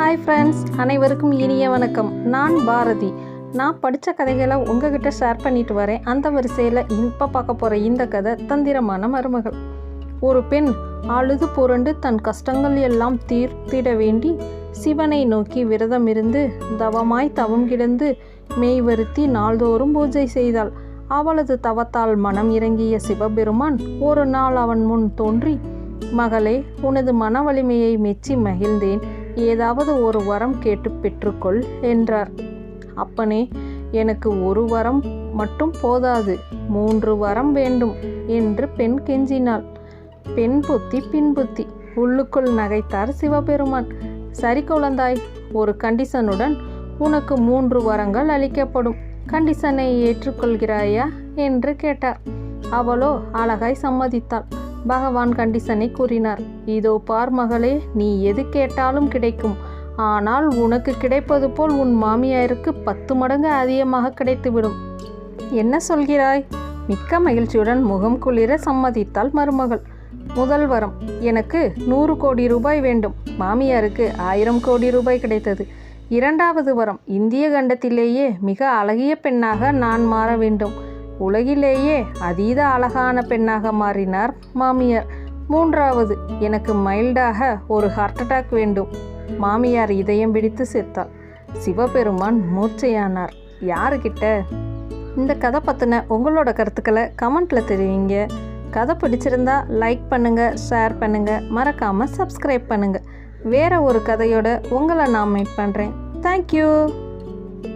Hi friends அனைவருக்கும் இனிய வணக்கம். நான் பாரதி. நான் படித்த கதைகளை உங்ககிட்ட ஷேர் பண்ணிட்டு வரேன். அந்த வரிசையில் இப்போ பார்க்க போகிற இந்த கதை தந்திரமான மருமகள். ஒரு பெண் அழுது புரண்டு தன் கஷ்டங்கள் எல்லாம் தீர்த்திட வேண்டி சிவனை நோக்கி விரதம் இருந்து தவமாய் தவம் கிடந்து மெய் வருத்தி நாள்தோறும் பூஜை செய்தாள். அவளது தவத்தால் மனம் இறங்கிய சிவபெருமான் ஒரு நாள் அவன் முன் தோன்றி மகளே உனது மன வலிமையை மெச்சி மகிழ்ந்தேன். ஏதாவது ஒரு வரம் கேட்டு பெற்றுக்கொள் என்றார். அப்பனே எனக்கு ஒரு வரம் மட்டும் போதாது மூன்று வரம் வேண்டும் என்று பெண் கெஞ்சினாள். பெண் புத்தி பின் புத்தி உள்ளுக்குள் நகைத்தார் சிவபெருமான். சரி குழந்தாய் ஒரு கண்டிஷனுடன் உனக்கு மூன்று வரங்கள் அளிக்கப்படும். கண்டிஷனை ஏற்றுக்கொள்கிறாயா? என்று கேட்டார். அவளோ அழகாய் சம்மதித்தாள். பகவான் கண்டிஷனை கூறினார். இதோ பார் மகளே நீ எது கேட்டாலும் கிடைக்கும். ஆனால் உனக்கு கிடைப்பது போல் உன் மாமியாருக்கு பத்து மடங்கு அதிகமாக கிடைத்துவிடும். என்ன சொல்கிறாய்? மிக்க மகிழ்ச்சியுடன் முகம் குளிர சம்மதித்தாள் மருமகள். முதல் வரம் எனக்கு நூறு கோடி ரூபாய் வேண்டும். மாமியாருக்கு ஆயிரம் கோடி ரூபாய் கிடைத்தது. இரண்டாவது வரம் இந்திய கண்டத்திலேயே மிக அழகிய பெண்ணாக நான் மாற வேண்டும். உலகிலேயே அதீத அழகான பெண்ணாக மாறினார் மாமியார். மூன்றாவது எனக்கு மைல்டாக ஒரு ஹார்ட் அட்டாக் வேண்டும். மாமியார் இதயம் பிடித்து செத்தாள் சிவபெருமான் மூர்ச்சையானார். யாருக்கிட்ட இந்த கதை பற்றின உங்களோட கருத்துக்களை கமெண்ட்டில் தெரிவிங்க. கதை பிடிச்சிருந்தா லைக் பண்ணுங்கள் ஷேர் பண்ணுங்கள் மறக்காமல் சப்ஸ்கிரைப் பண்ணுங்கள் வேறு ஒரு கதையோட உங்களை நான் மீட் பண்ணுறேன் தேங்க்யூ